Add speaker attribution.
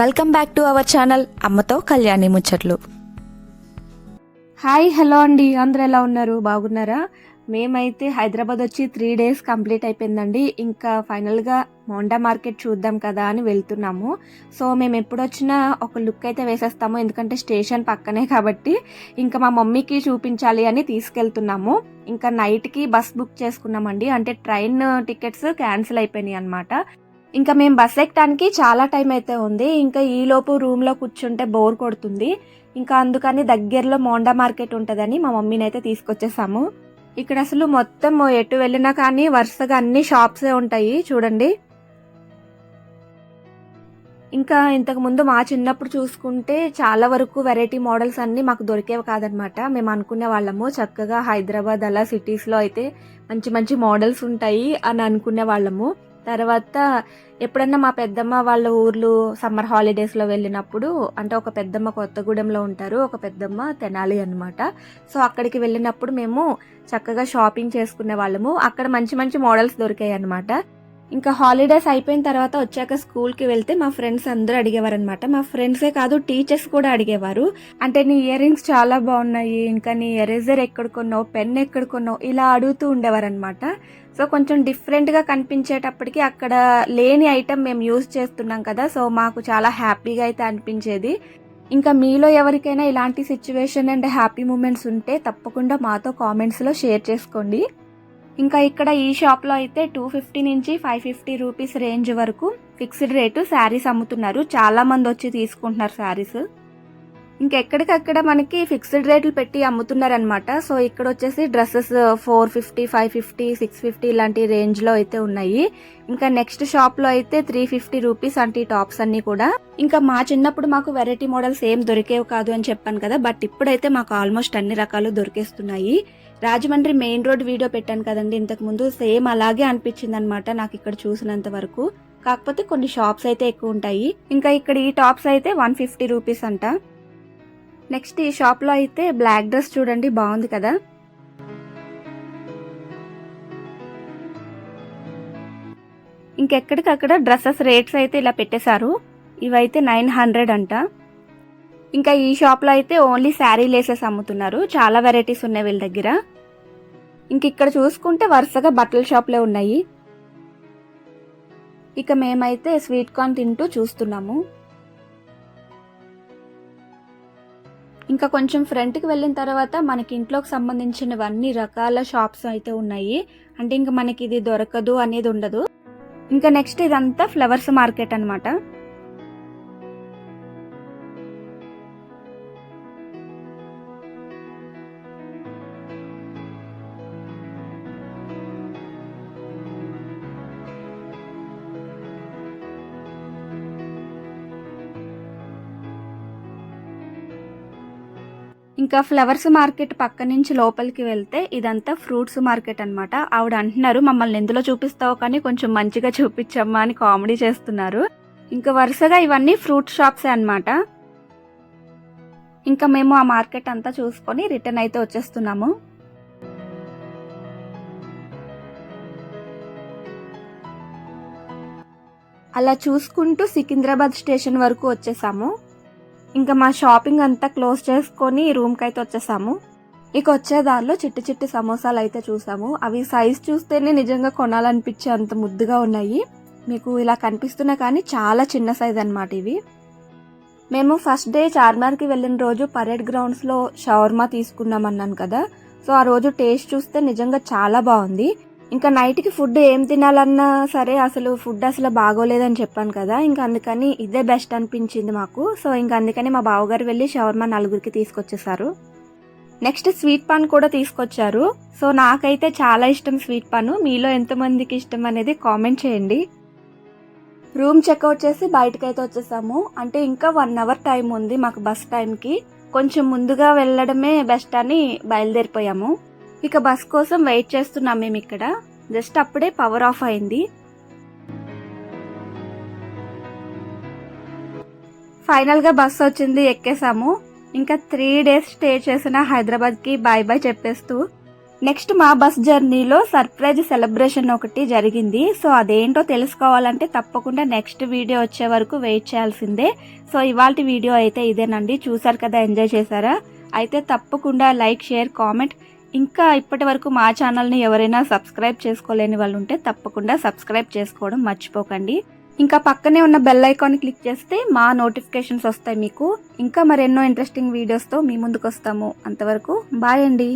Speaker 1: Welcome back to our channel అమ్మతో కళ్యాణి ముచ్చట్లు
Speaker 2: hi hello అండి. అందరూ ఎలా ఉన్నారు? బాగున్నారా? మేమైతే హైదరాబాద్ వచ్చి త్రీ డేస్ కంప్లీట్ అయిపోయిందండి. ఇంకా ఫైనల్గా మోండా మార్కెట్ చూద్దాం కదా అని వెళ్తున్నాము. సో మేము ఎప్పుడు వచ్చినా ఒక లుక్ అయితే వేసేస్తాము. ఎందుకంటే స్టేషన్ పక్కనే కాబట్టి ఇంకా మా మమ్మీకి చూపించాలి అని తీసుకెళ్తున్నాము. ఇంకా నైట్కి బస్ బుక్ చేసుకున్నామండి. అంటే ట్రైన్ టికెట్స్ క్యాన్సిల్ అయిపోయినాయి అనమాట ఇంకా మేము బస్ ఎక్కడానికి చాలా టైం అయితే ఉంది. ఇంకా ఈలోపు రూమ్లో కూర్చుంటే బోర్ కొడుతుంది. ఇంకా అందుకని దగ్గరలో మోండా మార్కెట్ ఉంటుందని మా మమ్మీని అయితే తీసుకొచ్చేసాము. ఇక్కడ అసలు మొత్తం ఎటు వెళ్ళినా కానీ వరుసగా అన్ని షాప్సే ఉంటాయి. చూడండి. ఇంకా ఇంతకుముందు మా చిన్నప్పుడు చూసుకుంటే చాలా వరకు వెరైటీ మోడల్స్ అన్నీ మాకు దొరికేవి కాదనమాట. మేము అనుకునే వాళ్ళము. చక్కగా హైదరాబాద్ అలా సిటీస్లో అయితే మంచి మంచి మోడల్స్ ఉంటాయి అని అనుకునే వాళ్ళము. తర్వాత ఎప్పుడన్నా మా పెద్దమ్మ వాళ్ళ ఊర్లు సమ్మర్ హాలిడేస్లో వెళ్ళినప్పుడు అంటే ఒక పెద్దమ్మ కొత్తగూడెంలో ఉంటారు ఒక పెద్దమ్మ తెనాలి అనమాట సో అక్కడికి వెళ్ళినప్పుడు మేము చక్కగా షాపింగ్ చేసుకునే వాళ్ళము. అక్కడ మంచి మంచి మోడల్స్ దొరికాయి అనమాట ఇంకా హాలిడేస్ అయిపోయిన తర్వాత వచ్చాక స్కూల్కి వెళ్తే మా ఫ్రెండ్స్ అందరూ అడిగేవారు అనమాట మా ఫ్రెండ్సే కాదు టీచర్స్ కూడా అడిగేవారు. అంటే నీ ఇయర్ రింగ్స్ చాలా బాగున్నాయి ఇంకా నీ ఎరేజర్ ఎక్కడ కొన్నావు పెన్ ఎక్కడ కొన్నావు ఇలా అడుగుతూ ఉండేవారు అనమాట సో కొంచెం డిఫరెంట్గా కనిపించేటప్పటికి అక్కడ లేని ఐటమ్ మేము యూజ్ చేస్తున్నాం కదా సో మాకు చాలా హ్యాపీగా అయితే అనిపించేది. ఇంకా మీలో ఎవరికైనా ఇలాంటి సిచ్యువేషన్ అండ్ హ్యాపీ మూమెంట్స్ ఉంటే తప్పకుండా మాతో కామెంట్స్లో షేర్ చేసుకోండి. ఇంకా ఇక్కడ ఈ షాప్లో అయితే టూ ఫిఫ్టీ నుంచి ఫైవ్ ఫిఫ్టీ రూపీస్ రేంజ్ వరకు ఫిక్స్డ్ రేటు శారీస్ అమ్ముతున్నారు. చాలా మంది వచ్చి తీసుకుంటున్నారు శారీస్. ఇంకెక్కడికక్కడ మనకి ఫిక్స్డ్ రేట్లు పెట్టి అమ్ముతున్నారనమాట సో ఇక్కడ వచ్చేసి dresses four fifty five fifty six fifty ఇలాంటి రేంజ్లో అయితే ఉన్నాయి. ఇంకా నెక్స్ట్ షాప్లో అయితే త్రీ ఫిఫ్టీ రూపీస్ అంటే టాప్స్ అన్ని కూడా. ఇంకా మా చిన్నప్పుడు మాకు వెరైటీ మోడల్స్ ఏం దొరికేవి కాదు అని చెప్పాను కదా బట్ ఇప్పుడైతే మాకు ఆల్మోస్ట్ అన్ని రకాలు దొరికేస్తున్నాయి. రాజమండ్రి మెయిన్ రోడ్ వీడియో పెట్టాను కదండి ఇంతకు ముందు సేమ్ అలాగే అనిపించింది అనమాట నాకు ఇక్కడ చూసినంత వరకు. కాకపోతే కొన్ని షాప్స్ అయితే ఎక్కువ ఉంటాయి. ఇంకా ఇక్కడ ఈ టాప్స్ అయితే వన్ ఫిఫ్టీ రూపీస్ అంట. నెక్స్ట్ ఈ షాప్లో అయితే బ్లాక్ డ్రెస్ చూడండి బాగుంది కదా. ఇంకెక్కడికక్కడ డ్రెస్సెస్ రేట్స్ అయితే ఇలా పెట్టేశారు. ఇవైతే నైన్ హండ్రెడ్ అంట. ఇంకా ఈ షాప్లో అయితే ఓన్లీ శారీ లేసెస్ అమ్ముతున్నారు. చాలా వెరైటీస్ ఉన్నాయి వీళ్ళ దగ్గర. ఇంక ఇక్కడ చూసుకుంటే వరుసగా బట్టల షాప్లే ఉన్నాయి. ఇక మేమైతే స్వీట్ కార్న్ తింటూ చూస్తున్నాము. ఇంకా కొంచెం ఫ్రంట్కి వెళ్ళిన తర్వాత మనకి ఇంట్లోకి సంబంధించినవన్నీ రకాల షాప్స్ అయితే ఉన్నాయి. అంటే ఇంకా మనకి ఇది దొరకదు అనేది ఉండదు. ఇంకా నెక్స్ట్ ఇదంతా ఫ్లవర్స్ మార్కెట్ అనమాట ఇంకా ఫ్లవర్స్ మార్కెట్ పక్క నుంచి లోపలికి వెళ్తే ఇదంతా ఫ్రూట్స్ మార్కెట్ అనమాట ఆవిడ అంటున్నారు మమ్మల్ని ఎందులో చూపిస్తావు కానీ కొంచెం మంచిగా చూపించమ్మా అని కామెడీ చేస్తున్నారు. ఇంకా వరుసగా ఇవన్నీ ఫ్రూట్ షాప్సే అనమాట ఇంకా మేము ఆ మార్కెట్ అంతా చూసుకొని రిటర్న్ అయితే వచ్చేస్తున్నాము. అలా చూసుకుంటూ సికింద్రాబాద్ స్టేషన్ వరకు వచ్చేసాము. ఇంకా మా షాపింగ్ అంతా క్లోజ్ చేసుకొని రూమ్కి అయితే వచ్చేసాము. ఇక వచ్చే దారిలో చిట్టి చిట్టి సమోసాలు అయితే చూసాము. అవి సైజ్ చూస్తేనే నిజంగా కొనాలనిపించే అంత ముద్దుగా ఉన్నాయి. మీకు ఇలా కనిపిస్తున్నా కానీ చాలా చిన్న సైజ్ అనమాట ఇవి. మేము ఫస్ట్ డే చార్మార్కి వెళ్ళిన రోజు పరేడ్ గ్రౌండ్స్లో షవర్మా తీసుకున్నాం అన్నాను కదా. సో ఆ రోజు టేస్ట్ చూస్తే నిజంగా చాలా బాగుంది. ఇంకా నైట్కి ఫుడ్ ఏం తినాలన్నా సరే అసలు ఫుడ్ అసలు బాగోలేదని చెప్పాను కదా ఇంకా అందుకని ఇదే బెస్ట్ అనిపించింది మాకు. సో ఇంకా అందుకని మా బావగారు వెళ్ళి షవర్మా నలుగురికి తీసుకొచ్చేసారు. నెక్స్ట్ స్వీట్ పాన్ కూడా తీసుకొచ్చారు. సో నాకైతే చాలా ఇష్టం స్వీట్ పాన్. మీలో ఎంతమందికి ఇష్టం అనేది కామెంట్ చేయండి. రూమ్ చెక్అవుట్ చేసి బయటకైతే వచ్చేసాము. అంటే ఇంకా వన్ అవర్ టైం ఉంది మాకు బస్ టైంకి. కొంచెం ముందుగా వెళ్ళడమే బెస్ట్ అని బయలుదేరిపోయాము. ఇక బస్ కోసం వెయిట్ చేస్తున్నాం మేము ఇక్కడ. జస్ట్ అప్పుడే పవర్ ఆఫ్ అయింది. ఫైనల్గా బస్ వచ్చింది ఎక్కేసాము. ఇంకా త్రీ డేస్ స్టే చేసిన హైదరాబాద్కి బాయ్ బాయ్ చెప్పేస్తూ. నెక్స్ట్ మా బస్ జర్నీలో సర్ప్రైజ్ సెలబ్రేషన్ ఒకటి జరిగింది. సో అదేంటో తెలుసుకోవాలంటే తప్పకుండా నెక్స్ట్ వీడియో వచ్చే వరకు వెయిట్ చేయాల్సిందే. సో ఇవాళ వీడియో అయితే ఇదేనండి. చూసారు కదా ఎంజాయ్ చేశారా? అయితే తప్పకుండా లైక్ షేర్ కామెంట్ ఇంకా ఇప్పటి వరకు మా ఛానల్ని ఎవరైనా సబ్స్క్రైబ్ చేసుకోలేని వాళ్ళు ఉంటే తప్పకుండా సబ్స్క్రైబ్ చేసుకోవడం మర్చిపోకండి. ఇంకా పక్కనే ఉన్న బెల్ ఐకాన్ క్లిక్ చేస్తే మా నోటిఫికేషన్స్ వస్తాయి మీకు. ఇంకా మరెన్నో ఇంట్రెస్టింగ్ వీడియోస్తో మీ ముందుకు వస్తాము అంతవరకు బాయ్ అండి.